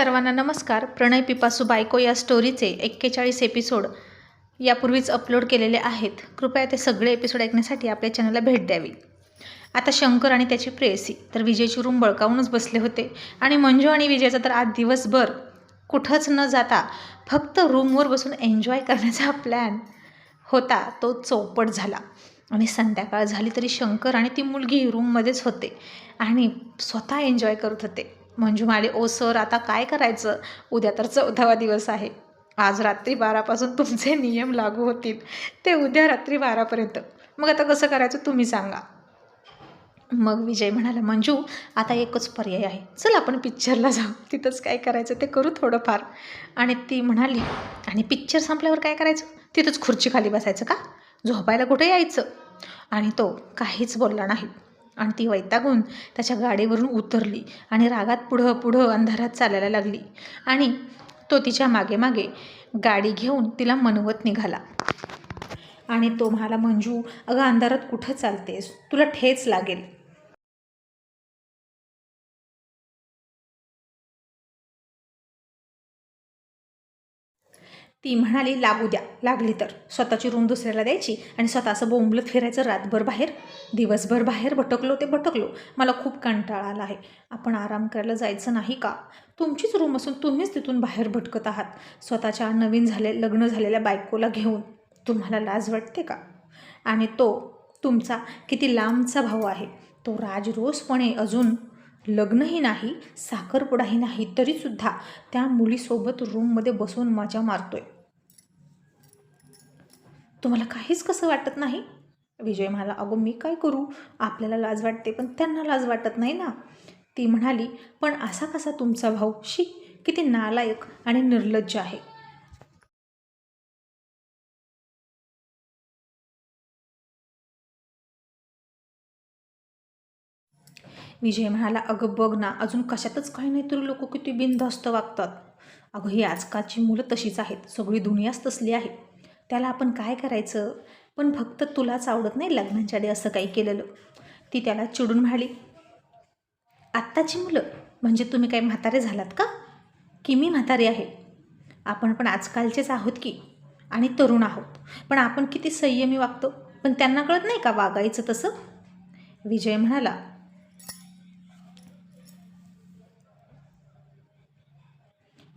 सर्वांना नमस्कार. प्रणय पिपासू बायको या स्टोरीचे एक्केचाळीस एपिसोड यापूर्वीच अपलोड केलेले आहेत. कृपया ते सगळे एपिसोड ऐकण्यासाठी आपल्या चॅनलला भेट द्यावी. आता शंकर आणि त्याची प्रेयसी तर विजयची रूम बळकावूनच बसले होते. आणि मंजू आणि विजयचा तर आज दिवसभर कुठंच न जाता फक्त रूमवर बसून एन्जॉय करण्याचा प्लॅन होता. तो चौपट झाला. आणि संध्याकाळ झाली तरी शंकर आणि ती मुलगी रूममध्येच होते. आणि स्वतः एन्जॉय करत होते. मंजू म्हणाले ओ सर आता काय करायचं? उद्या तर चौदावा दिवस आहे. आज रात्री बारापासून तुमचे नियम लागू होतील. ते उद्या रात्री बारापर्यंत. मग आता कसं करायचं तुम्ही सांगा. मग विजय म्हणाला मंजू आता एकच पर्याय आहे. चल आपण पिक्चरला जाऊ. तिथंच काय करायचं ते करू थोडंफार. आणि ती म्हणाली आणि पिक्चर संपल्यावर काय करायचं? तिथंच खुर्ची खाली बसायचं का? झोपायला कुठे यायचं? आणि तो काहीच बोलला नाही. आणि ती वैतागून त्याच्या गाडीवरून उतरली आणि रागात पुढं पुढं अंधारात चालायला लागली. आणि तो तिच्यामागे मागे गाडी घेऊन तिला मनवत निघाला. आणि तो म्हणाला मंजू अगं अंधारात कुठं चालतेस? तुला ठेच लागेल. ती म्हणाली लागू द्या. लागली तर. स्वतःची रूम दुसऱ्याला द्यायची आणि स्वतः असं बोंबलत फिरायचं रातभर बाहेर. दिवसभर बाहेर भटकलो ते भटकलो. मला खूप कंटाळा आला आहे. आपण आराम करायला जायचं नाही का? तुमचीच रूम असून तुम्हीच तिथून बाहेर भटकत आहात. स्वतःच्या नवीन झाले लग्न झालेल्या बायकोला घेऊन तुम्हाला लाज वाटते का? आणि तो तुमचा किती लांबचा भाऊ आहे. तो राजरोसपणे अजून लग्नही नाही साखरपुडाही नाही तरीसुद्धा त्या मुलीसोबत रूममध्ये बसून मजा मारतोय. तुम्हाला काहीच कसं वाटत नाही? विजय म्हणाला अगो मी काय करू? आपल्याला लाज वाटते पण त्यांना लाज वाटत नाही ना. ती म्हणाली पण असा कसा तुमचा भाऊ? शी किती नालायक आणि निर्लज्ज आहे. विजय म्हणाला अगं बघ ना अजून कशातच काही नाही तरी लोक किती बिनधास्त वागतात. अगं ही आजकालची मुलं तशीच आहेत सगळी दुनियाच तसली आहे. त्याला आपण काय करायचं? पण फक्त तुलाच आवडत नाही लग्नाच्या आधी असं काही केलेलं. ती त्याला चिडून म्हणाली आत्ताची मुलं? म्हणजे तुम्ही काही म्हातारे झालात का? की मी म्हातारे आहे? आपण पण आजकालचेच आहोत की? आणि तरुण आहोत. पण आपण किती संयमी वागतो? पण त्यांना कळत नाही का वागायचं तसं? विजय म्हणाला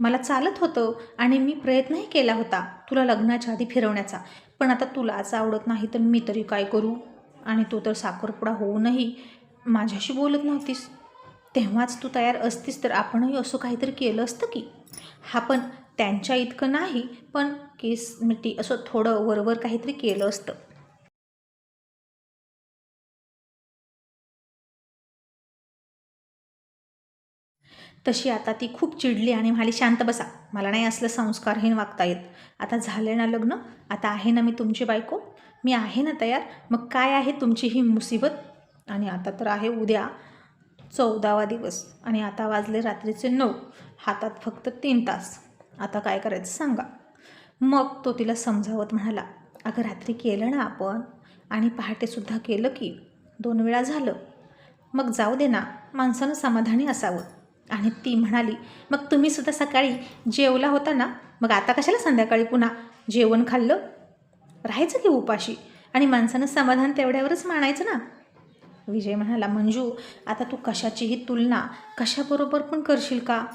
मला चालत होतं आणि मी प्रयत्नही केला होता तुला लग्नाच्या आधी फिरवण्याचा. पण आता तुलाच आवडत नाही तर मी तरी काय करू? आणि तू तर साखरपुडा होऊनही माझ्याशी बोलत नव्हतीस. तेव्हाच तू तयार असतीस तर आपणही असं काहीतरी केलं असतं की? हा पण त्यांच्या इतकं नाही पण केस मिठी असं थोडं वरवर काहीतरी केलं असतं. तशी आता ती खूप चिडली आणि म्हणाली शांत बसा मला नाही असलं संस्कारहीन वागता येत. आता झालं ना लग्न आता आहे ना मी तुमची बायको मी आहे ना तयार मग काय आहे तुमची ही मुसीबत? आणि आता तर आहे उद्या चौदावा दिवस आणि आता वाजले रात्रीचे नऊ हातात फक्त तीन तास. आता काय करायचं सांगा. मग तो तिला समजावत म्हणाला अगं रात्री केलं ना आपण आणि पहाटेसुद्धा केलं की दोन वेळा झालं. मग जाऊ दे ना माणसानं समाधानी असावं. आणि ती म्हणाली मग तुम्ही सुद्धा सकाळी जेवला होता ना? मग आता कशाला संध्याकाळी पुन्हा जेवण खाल्लं? राहायचं की उपाशी? आणि माणसानं समाधान तेवढ्यावरच मानायचं ना? विजय म्हणाला मंजू आता तू कशाचीही तुलना कशाबरोबर पण करशील का?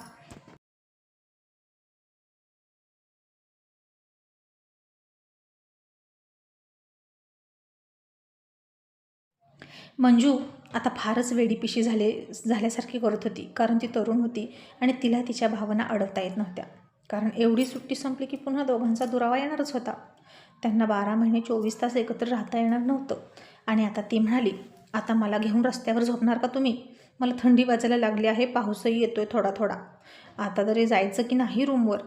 मंजू आता फारच वेडीपिशी झाले झाल्यासारखी करत होती कारण ती तरुण होती आणि तिला तिच्या भावना अडवता येत नव्हत्या. कारण एवढी सुट्टी संपली की पुन्हा दोघांचा दुरावा येणारच होता. त्यांना बारा महिने चोवीस तास एकत्र राहता येणार नव्हतं. आणि आता ती म्हणाली आता मला घेऊन रस्त्यावर झोपणार का तुम्ही? मला थंडी वाजायला लागली आहे पाऊसही येतोय थोडा थोडा. आता तरी जायचं की नाही रूमवर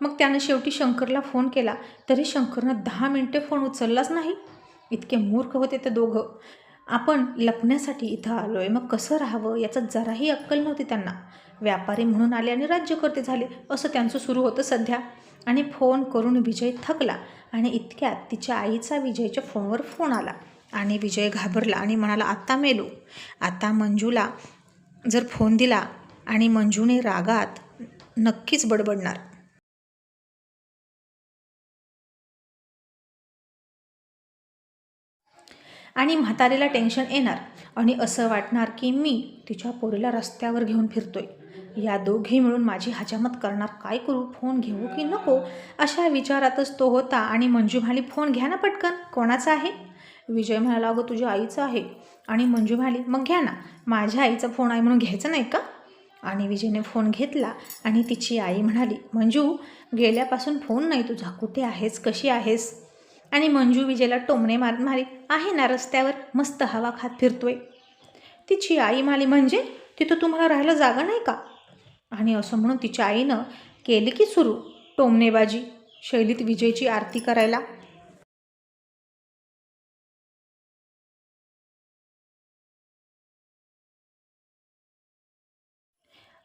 मग त्यानं शेवटी शंकरला फोन केला तरी शंकरनं दहा मिनटे फोन उचललाच नाही. इतके मूर्ख होते ते दोघं. आपण लपण्यासाठी इथं आलो आहे मग कसं राहावं याचं जराही अक्कल नव्हती त्यांना. व्यापारी म्हणून आले आणि राज्यकर्ते झाले असं त्यांचं सुरू होतं सध्या. आणि फोन करून विजय थकला आणि इतक्यात तिच्या आईचा विजयच्या फोनवर फोन आला. आणि विजय घाबरला आणि म्हणाला आत्ता मेलो. आता मंजूला जर फोन दिला आणि मंजूने रागात नक्कीच बडबडणार. आणि म्हातारीला टेन्शन येणार. आणि असं वाटणार की मी तिच्या पोरीला रस्त्यावर घेऊन फिरतोय. या दोघी मिळून माझी हजामत करणार काय करू? फोन घेऊ की नको? अशा विचारातच तो होता आणि मंजू म्हणाली फोन घ्या ना पटकन. कोणाचा आहे? विजय म्हणाला अगं तुझ्या आईचं आहे. आणि मंजू म्हणाली मग घ्या ना. माझ्या आईचा फोन आहे म्हणून घ्यायचं नाही का? आणि विजयने फोन घेतला आणि तिची आई म्हणाली मंजू गेल्यापासून फोन नाही. तुझा कुठे आहेस? कशी आहेस? आणि मंजू विजयला टोमणे मार म्हणाली आहे ना रस्त्यावर मस्त हवा खात फिरतोय. तिची आई म्हणाली म्हणजे? तिथं तुम्हाला राहायला जागा नाही का? आणि असं म्हणून तिच्या आईनं केली की सुरू टोमणेबाजी शैलीत विजयची आरती करायला.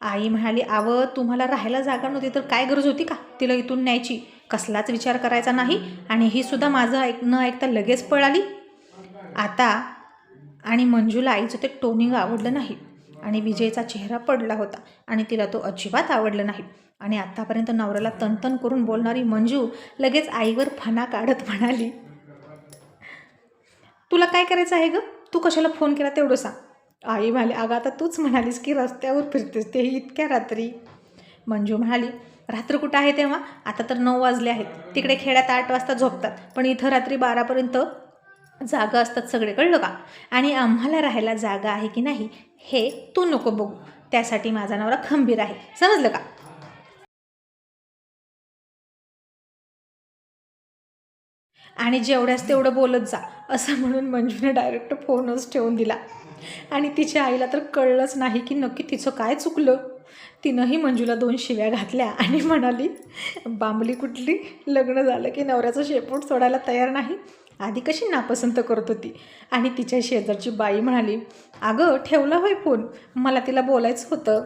आई म्हणाली आवं तुम्हाला राहायला जागा नव्हती तर काय गरज होती का तिला इथून न्यायची? कसलाच विचार करायचा नाही आणि ही सुद्धा माझं ऐक न ऐकता लगेच पळाली. आता आणि मंजूला आईचं ते टोनिंग आवडलं नाही आणि विजयचा चेहरा पडला होता आणि तिला तो अजिबात आवडला नाही. आणि आत्तापर्यंत नवऱ्याला तनतन करून बोलणारी मंजू लगेच आईवर फणा काढत म्हणाली तुला काय करायचं आहे ग? तू कशाला फोन केला तेवढं सांग. आई म्हणाली अगं आता तूच म्हणालीस की रस्त्यावर फिरतेस तेही इतक्या रात्री. मंजू म्हणाली रात्र कुठं आहे तेव्हा? आता तर नऊ वाजले आहेत. तिकडे खेड्यात आठ वाजता झोपतात. पण इथं रात्री बारापर्यंत जागा असतात सगळे कळलं का आणि आम्हाला राहायला जागा आहे की नाही हे तू नको बघू. त्यासाठी माझा नवरा खंबीर आहे. समजलं का? आणि जेवढ्याच तेवढं बोलत जा असं म्हणून मंजूने डायरेक्ट फोनच ठेवून दिला. आणि तिच्या आईला तर कळलंच नाही की नक्की तिचं काय चुकलं. तिनंही मंजूला दोन शिव्या घातल्या आणि म्हणाली बांबली कुठली? लग्न झालं की नवऱ्याचं शेपूट सोडायला तयार नाही? आधी कशी नापसंत करत होती? आणि तिच्या शेजारची बाई म्हणाली अगं ठेवला होय फोन. मला तिला बोलायचं होतं.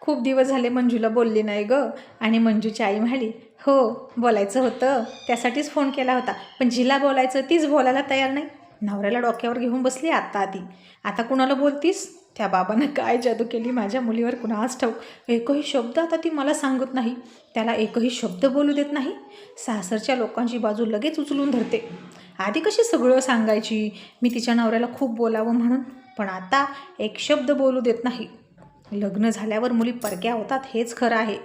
खूप दिवस झाले मंजूला बोलली नाही ग. आणि मंजूची आई म्हणाली हो बोलायचं होतं. त्यासाठीच फोन केला होता. पण जिला बोलायचं तीच बोलायला तयार नाही. नवऱ्याला डोक्यावर घेऊन बसली आत्ता आधी. आता कुणाला बोलतीस? त्या बाबानं काय जादू केली माझ्या मुलीवर? कुणाच ठाऊक? एकही शब्द आता ती मला सांगत नाही. त्याला एकही शब्द बोलू देत नाही. सासरच्या लोकांची बाजू लगेच उचलून धरते. आधी कशी सगळं सांगायची? मी तिच्या नवऱ्याला खूप बोलावं म्हणून. पण आता एक शब्द बोलू देत नाही. लग्न झाल्यावर मुली परक्या होतात हेच खरं आहे.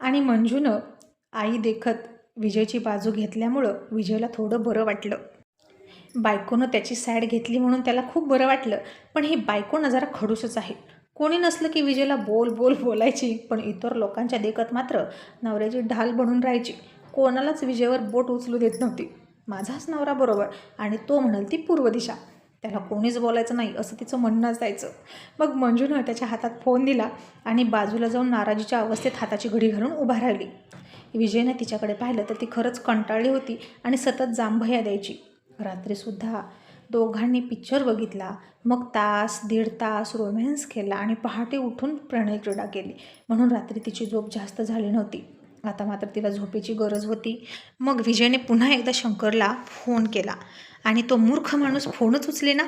आणि मंजूनं आई देखत विजयची बाजू घेतल्यामुळं विजयला थोडं बरं वाटलं. बायकोनं त्याची सॅड घेतली म्हणून त्याला खूप बरं वाटलं पण ही बायकोनं जरा खडूसच आहे. कोणी नसलं की विजयला बोल बोल बोलायची पण इतर लोकांच्या देखत मात्र नवऱ्याची ढाल बनून राहायची. कोणालाच विजेवर बोट उचलू देत नव्हती. माझाच नवरा बरोबर आणि तो म्हणाल ती पूर्व दिशा. त्याला कोणीच बोलायचं नाही असं तिचं म्हणणं असायचं मग मंजूनं त्याच्या हातात फोन दिला आणि बाजूला जाऊन नाराजीच्या अवस्थेत हाताची घडी घालून उभा राहिली. विजयने तिच्याकडे पाहिलं तर ती खरंच कंटाळली होती आणि सतत जांभया द्यायची. रात्रीसुद्धा दोघांनी पिक्चर बघितला. मग तास दीड तास रोमॅन्स केला आणि पहाटे उठून प्रणय क्रीडा केली. म्हणून रात्री तिची झोप जास्त झाली नव्हती. आता मात्र तिला झोपेची गरज होती. मग विजयने पुन्हा एकदा शंकरला फोन केला. आणि तो मूर्ख माणूस फोनच उचले ना?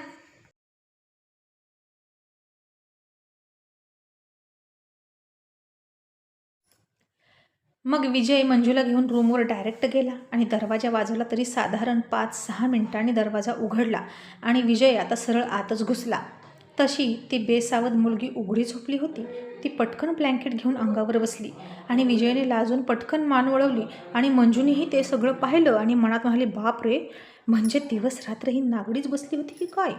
मग विजय मंजूला घेऊन रूमवर डायरेक्ट गेला आणि दरवाजा वाजवला तरी साधारण पाच सहा मिनिटांनी दरवाजा उघडला आणि विजय आता सरळ आतच घुसला. तशी ती बेसावध मुलगी उघडी झोपली होती. ती पटकन ब्लँकेट घेऊन अंगावर बसली आणि विजयने लाजून पटकन मान वळवली आणि मंजूनेही ते सगळं पाहिलं आणि मनात म्हणाली बाप रे म्हणजे दिवस रात्र ही नागडीच बसली होती की काय?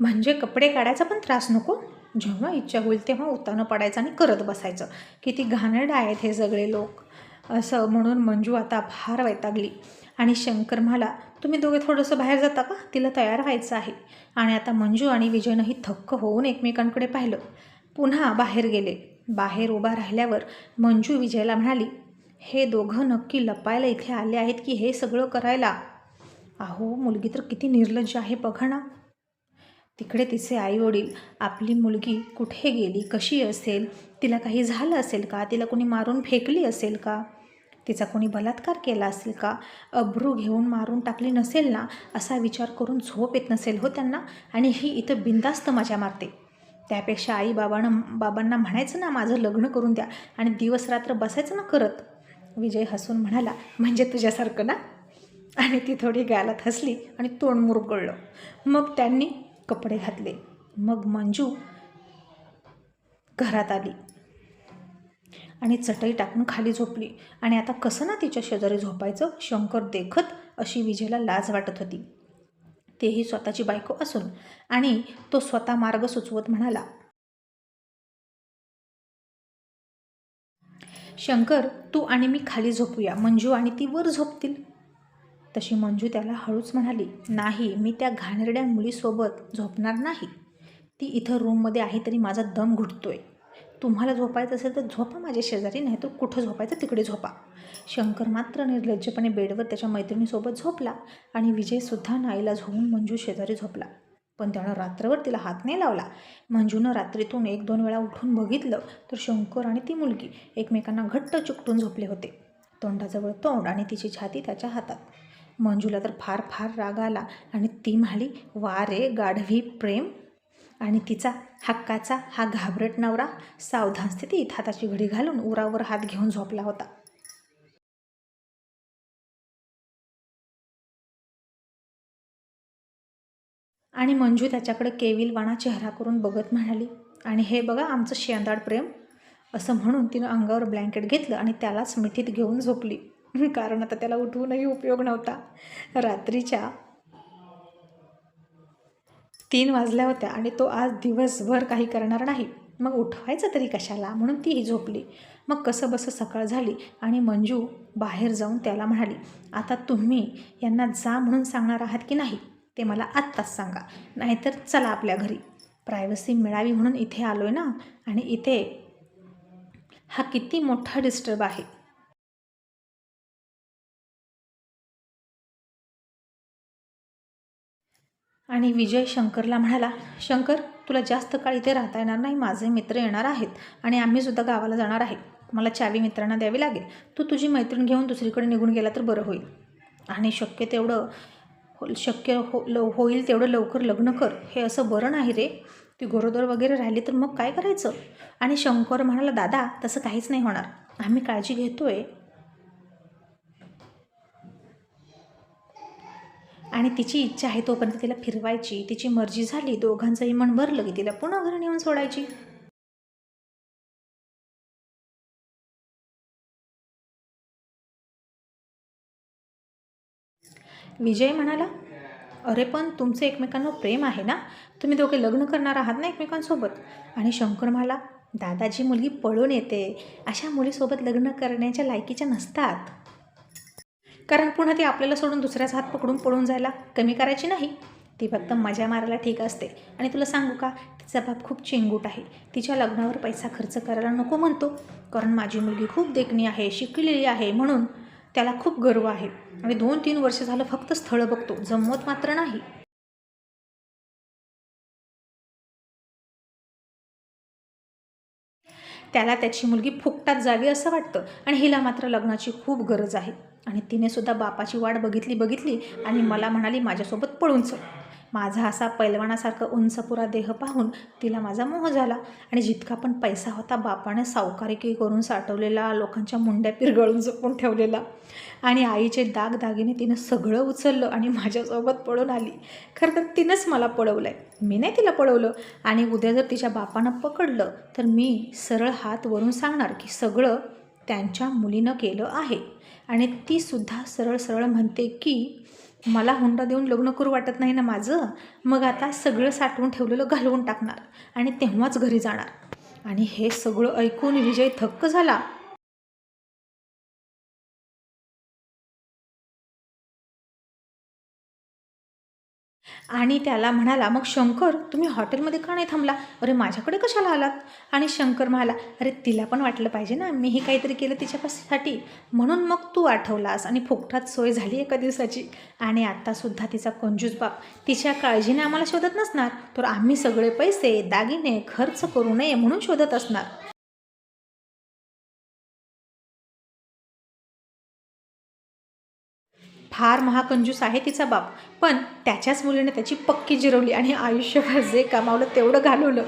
म्हणजे कपडे काढायचा पण त्रास नको? जेव्हा इच्छा होईल तेव्हा उतानं पडायचं आणि करत बसायचं. किती घाणेरडं आहेत हे सगळे लोक. असं म्हणून मंजू आता फार वैतागली. आणि शंकर मला तुम्ही दोघे थोडंसं बाहेर जाता का? तिला तयार व्हायचं आहे. आणि आता मंजू आणि विजयनंही थक्क होऊन एकमेकांकडे पाहिलं. पुन्हा बाहेर गेले. बाहेर उभा राहिल्यावर मंजू विजयला म्हणाली हे दोघं नक्की लपायला इथे आले आहेत की हे सगळं करायला? अहो मुलगी तर किती निर्लज्ज आहे बघा ना. तिकडे तिचे आईवडील आपली मुलगी कुठे गेली? कशी असेल? तिला काही झालं असेल का? तिला कोणी मारून फेकली असेल का? तिचा कोणी बलात्कार केला असेल का? अब्रू घेऊन मारून टाकली नसेल ना? असा विचार करून झोप येत नसेल हो त्यांना? आणि ही इथं बिंदास्त मजा मारते. त्यापेक्षा आई बाबानं बाबांना म्हणायचं ना माझं लग्न करून द्या आणि दिवस रात्र बसायचं ना करत. विजय हसून म्हणाला म्हणजे तुझ्यासारखं ना? आणि ती थोडी गालात हसली आणि तोंड मुरगळलं. मग त्यांनी कपडे घातले. मग मंजू घरात आली. आणि चटई टाकून खाली झोपली. आणि आता कसं ना तिच्या शेजारी झोपायचं? शंकर देखत अशी विजयला लाज वाटत होती. तेही स्वतःची बायको असून आणि तो स्वतः मार्ग सुचवत म्हणाला शंकर तू आणि मी खाली झोपूया. मंजू आणि ती वर झोपतील. तशी मंजू त्याला हळूच म्हणाली नाही मी त्या घाणेरड्या मुलीसोबत झोपणार नाही. ती इथं रूममध्ये आहे तरी माझा दम घुटतोय. तुम्हाला झोपायचं असेल तर झोपा माझ्या शेजारी नाही तर कुठं झोपायचं तिकडे झोपा. शंकर मात्र निर्लज्जपणे बेडवर त्याच्या मैत्रिणीसोबत झोपला आणि विजयसुद्धा नाईला झोवून मंजू शेजारी झोपला. पण त्यानं रात्रभर तिला हात नाही लावला. मंजूनं रात्रीतून एक दोन वेळा उठून बघितलं तर शंकर आणि ती मुलगी एकमेकांना घट्ट चिकटून झोपले होते. तोंडाजवळ तोंड आणि तिची छाती त्याच्या हातात. मंजूला तर फार फार राग आला आणि ती म्हणाली वा रे गाढवी प्रेम आणि तिचा हक्काचा हा घाबरट नवरा सावधान स्थितीत हाताची घडी घालून उरावर हात घेऊन झोपला होता. आणि मंजू त्याच्याकडे केविलवाणा चेहरा करून बघत म्हणाली आणि हे बघा आमचं शेंदाड प्रेम. असं म्हणून तिनं अंगावर ब्लँकेट घेतलं आणि त्यालाच मिठीत घेऊन झोपली. कारण आता त्याला उठवूनही उपयोग नव्हता. रात्रीच्या तीन वाजल्या होत्या आणि तो आज दिवसभर काही करणार नाही. मग उठवायचं तरी कशाला? म्हणून तीही झोपली. मग कसं बसं सकाळ झाली आणि मंजू बाहेर जाऊन त्याला म्हणाली आता तुम्ही यांना जा म्हणून सांगणार आहात की नाही? ते मला आत्ताच सांगा. नाहीतर चला आपल्या घरी. प्रायव्हसी मिळावी म्हणून इथे आलो आहे ना आणि इथे हा किती मोठा डिस्टर्ब आहे. आणि विजय शंकरला म्हणाला शंकर तुला जास्त काळ इथे राहता येणार नाही. माझे मित्र येणार आहेत आणि आम्हीसुद्धा गावाला जाणार आहे. मला चावी मित्रांना द्यावी लागेल. तू तुझी मैत्रीण घेऊन दुसरीकडे निघून गेला तर बरं होईल. आणि शक्य तेवढं हो शक्य हो लव होईल तेवढं लवकर लग्न कर. हे असं बरं नाही रे. ती गरोदर वगैरे राहिली तर मग काय करायचं? आणि शंकर म्हणाला दादा तसं काहीच नाही होणार. आम्ही काळजी घेतो आहे आणि तिची इच्छा आहे तोपर्यंत तिला फिरवायची. तिची मर्जी झाली दोघांचंही मन भरलं की तिला पुन्हा घरी नेऊन सोडायची. विजय म्हणाला अरे पण तुमचं एकमेकांवर प्रेम आहे ना? तुम्ही दोघे लग्न करणार आहात ना एकमेकांसोबत? आणि शंकर म्हणाला दादाजी मुलगी पळून येते. अशा मुलीसोबत लग्न करण्याच्या लायकीच्या नसतात. कारण पुन्हा ती आपल्याला सोडून दुसऱ्याच हात पकडून पळून जायला कमी करायची नाही. ती फक्त मजा मारायला ठीक असते. आणि तुला सांगू का तिचा बाप खूप चेंगूट आहे. तिच्या लग्नावर पैसा खर्च करायला नको म्हणतो. कारण माझी मुलगी खूप देखणी आहे शिकलेली आहे म्हणून त्याला खूप गर्व आहे. आणि दोन तीन वर्ष झालं फक्त स्थळं बघतो जमवत मात्र नाही. त्याला त्याची मुलगी फुकटात जावी असं वाटतं आणि हिला मात्र लग्नाची खूप गरज आहे. आणि तिने सुद्धा बापाची वाट बघितली बघितली आणि मला म्हणाली माझ्यासोबत पळून चल. माझा असा पैलवानासारखा उंचपुरा देह पाहून तिला माझा मोह झाला आणि जितका पण पैसा होता बापाने सावकारिकी करून साठवलेला लोकांच्या मुंड्या पिरगळून जपून ठेवलेला आणि आईचे दागदागिने तिनं सगळं उचललं आणि माझ्यासोबत पळून आली. खरं तर तिनंच मला पळवलं आहे मी नाही तिला पळवलं आणि उद्या जर तिच्या बापानं पकडलं तर मी सरळ हात वरून सांगणार की सगळं त्यांच्या मुलीनं केलं आहे. आणि तीसुद्धा सरळ सरळ म्हणते की मला हुंडा देऊन लग्न करू वाटत नाही ना माझं? मग आता सगळं साठवून ठेवलेलं घालवून टाकणार आणि तेव्हाच घरी जाणार. आणि हे सगळं ऐकून विजय थक्क झाला. आणि त्याला म्हणाला मग शंकर तुम्ही हॉटेलमध्ये का नाही थांबला? अरे माझ्याकडे कशाला आलात? आणि शंकर म्हणाला अरे तिला पण वाटलं पाहिजे ना मी हे काहीतरी केलं तिच्यापासाठी म्हणून मग तू आठवलास आणि फुकटात सोय झाली एका दिवसाची. आणि आत्तासुद्धा तिचा कंजूस बाप तिच्या काळजीने आम्हाला शोधत नसणार तर आम्ही सगळे पैसे दागिने खर्च करू नये म्हणून शोधत असणार. फार महाकंजूस आहे तिचा बाप. पण त्याच्याच मुलीने त्याची पक्की जिरवली आणि आयुष्यभर जे कमावलं तेवढं घालवलं.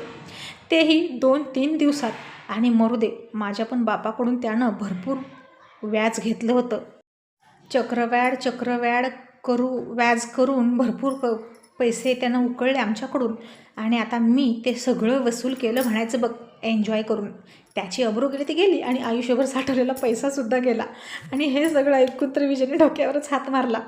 तेही दोन तीन दिवसात. आणि मरू दे माझ्या पण बापाकडून त्यानं भरपूर व्याज घेतलं होतं. चक्रव्याड चक्रव्याड करू व्याज करून भरपूर प पैसे त्यानं उकळले आमच्याकडून. आणि आता मी ते सगळं वसूल केलं म्हणायचं बघ. एन्जॉय करून. त्याची अब्रू गेली ती गेली आणि आयुष्यभर साठवलेला पैसासुद्धा गेला. आणि हे सगळं ऐकून तर विजयने डोक्यावरच हात मारला.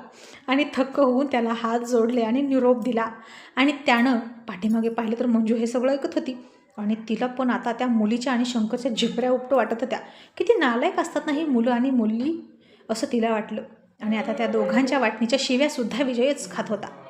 आणि थक्क होऊन त्याला हात जोडले आणि निरोप दिला. आणि त्यानं पाठीमागे पाहिले तर मंजू हे सगळं ऐकत होती. आणि तिला पण आता त्या मुलीच्या आणि शंकरच्या झिपऱ्या उपटं वाटत होत्या. किती नालायक असतात ना ही मुलं आणि मुली असं तिला वाटलं. आणि आता त्या दोघांच्या वाटणीच्या शिव्यासुद्धा विजयच खात होता.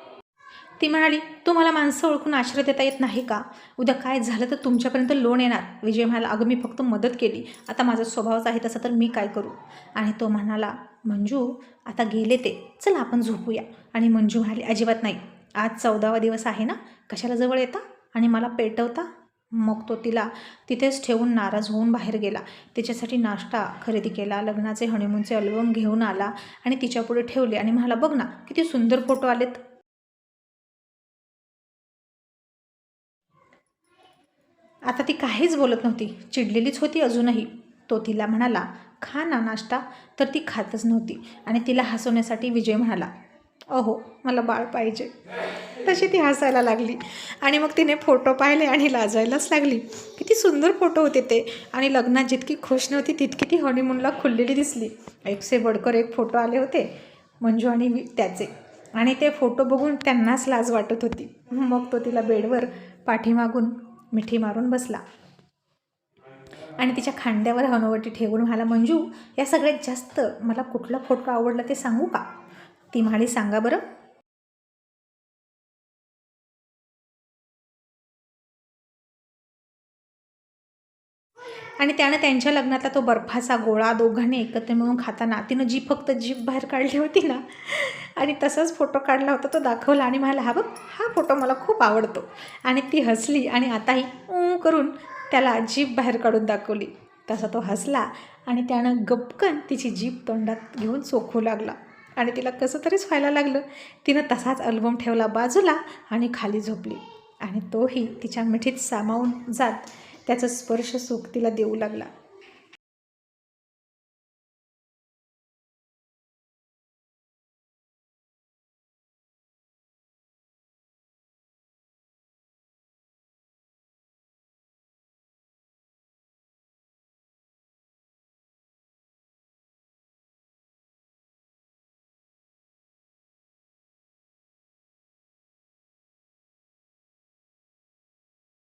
ती म्हणाली तुम्हाला मला माणसं ओळखून आश्रय देता येत नाही का? उद्या काय झालं तर तुमच्यापर्यंत लोन येणार. विजय म्हणाला अगं मी फक्त मदत केली. आता माझा स्वभावच आहे तसा तर मी काय करू? आणि तो म्हणाला मंजू आता गेले ते. चल आपण झोपूया. आणि मंजू म्हणाली अजिबात नाही. आज चौदावा दिवस आहे ना? कशाला जवळ येता? आणि मला पेटवता? मग तो तिला तिथेच ठेवून नाराज होऊन बाहेर गेला. तिच्यासाठी नाश्ता खरेदी केला लग्नाचे हनीमूनचे अल्बम घेऊन आला आणि तिच्यापुढे ठेवले. आणि म्हणाला बघ ना किती सुंदर फोटो आलेत. आता ती काहीच बोलत नव्हती. चिडलेलीच होती अजूनही. तो तिला म्हणाला खा ना नाश्ता. तर ती खातच नव्हती आणि तिला हसवण्यासाठी विजय म्हणाला अहो मला बाळ पाहिजे. तशी ती हसायला लागली आणि मग तिने फोटो पाहिले आणि लाजायलाच लागली. किती सुंदर फोटो होते ते आणि लग्नात जितकी खुश नव्हती तितकी ती हनीमूनला खुललेली दिसली. एकसे बडकर एक फोटो आले होते मंजू आणि वि- त्याचे. आणि ते फोटो बघून त्यांनाच लाज वाटत होती. मग तो तिला बेडवर पाठीमागून मिठी मारून बसला. आणि तिच्या खांद्यावर हनुवटी ठेवून म्हणाला मंजू या सगळ्यात जास्त मला कुठला फोटो आवडला ते सांगू का? ती म्हणाली सांगा बरं. आणि त्यानं त्यांच्या लग्नातला तो बर्फाचा गोळा दोघांनी एकत्र मिळून खाताना तिनं जी फक्त जीभ बाहेर काढली होती ना आणि तसाच फोटो काढला होता तो दाखवला आणि म्हणाला हा बघ हा फोटो मला खूप आवडतो. आणि ती हसली आणि आताही ऊ करून त्याला जीभ बाहेर काढून दाखवली. तसा तो हसला आणि त्यानं गपकन तिची जीभ तोंडात घेऊन चोखू लागला. आणि तिला कसं तरीच व्हायला लागलं. तिनं तसाच अल्बम ठेवला बाजूला आणि खाली झोपली. आणि तोही तिच्या मिठीत सामावून जात त्याचा स्पर्श सुख तिला देऊ लागला.